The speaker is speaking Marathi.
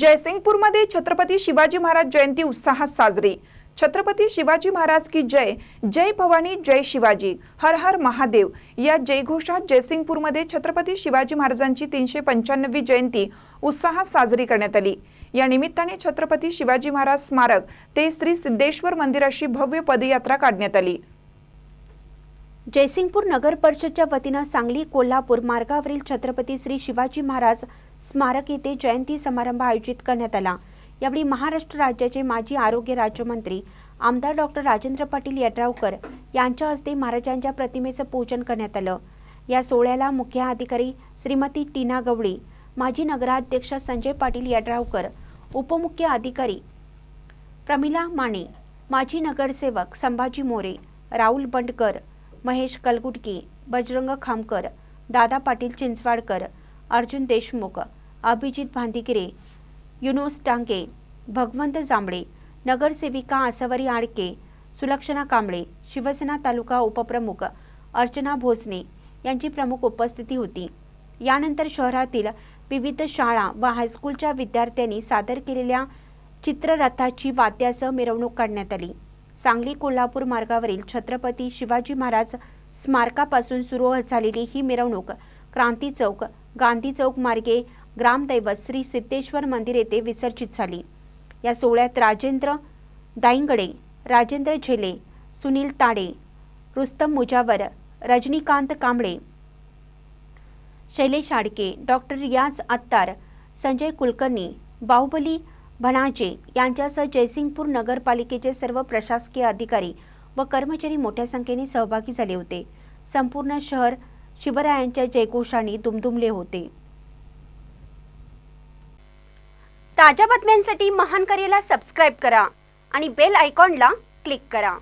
जयसिंगपूरमध्ये छत्रपती शिवाजी महाराज जयंती उत्साहात साजरी. छत्रपती शिवाजी महाराज की जय जय भवानी जय शिवाजी हर हर महादेव. या जयघोषात जयसिंगपूरमध्ये छत्रपती शिवाजी महाराजांची तीनशे पंच्याण्णवी जयंती उत्साहात साजरी करण्यात आली. या निमित्ताने छत्रपती शिवाजी महाराज स्मारक ते श्री सिद्धेश्वर मंदिराशी भव्य पदयात्रा काढण्यात आली. जयसिंगपूर नगर परिषदच्या वतीनं सांगली कोल्हापूर मार्गावरील छत्रपती श्री शिवाजी महाराज स्मारक येथे जयंती समारंभ आयोजित करण्यात आला. यावेळी महाराष्ट्र राज्याचे माजी आरोग्य राज्यमंत्री आमदार डॉक्टर राजेंद्र पाटील यड्रावकर यांच्या हस्ते महाराजांच्या प्रतिमेचं पूजन करण्यात आलं. या सोहळ्याला मुख्य अधिकारी श्रीमती टीना गवळी माजी नगराध्यक्ष संजय पाटील यड्रावकर उपमुख्य अधिकारी प्रमिला माने माजी नगरसेवक संभाजी मोरे राहुल बंडकर महेश कलगुटकी बजरंग खामकर दादा पाटील चिंचवाडकर अर्जुन देशमुख अभिजित भांदिगिरे युनुस टांगे भगवंत जांभळे नगरसेविका आसवरी आडके सुलक्षणा कांबळे शिवसेना तालुका उपप्रमुख अर्चना भोसने यांची प्रमुख उपस्थिती होती. यानंतर शहरातील विविध शाळा व हायस्कूलच्या विद्यार्थ्यांनी सादर केलेल्या चित्ररथाची वाद्यासह मिरवणूक काढण्यात आली. सांगली कोल्हापूर मार्गावरील छत्रपती शिवाजी महाराज स्मारकापासून सुरू झालेली ही मिरवणूक क्रांती चौक गांधी चौक मार्गे ग्रामदैवत श्री सिद्धेश्वर मंदिर येथे विसर्जित झाली. या सोहळ्यात राजेंद्र दाईंगडे राजेंद्र झेले सुनील ताडे रुस्तम मुजावर रजनीकांत कांबळे शैलेश आडके डॉक्टर रियाज अत्तार संजय कुलकर्णी बाहुबली भनाजे यांच्यासह जयसिंगपूर नगरपालिकेचे सर्व प्रशासकीय अधिकारी व कर्मचारी मोठ्या संख्येने सहभागी झाले होते. संपूर्ण शहर शिवरायांच्या जयघोषाने दुमदुमले होते. ताज्या बातम्यांसाठी महान करेला सबस्क्राईब करा आणि बेल आयकॉनला क्लिक करा.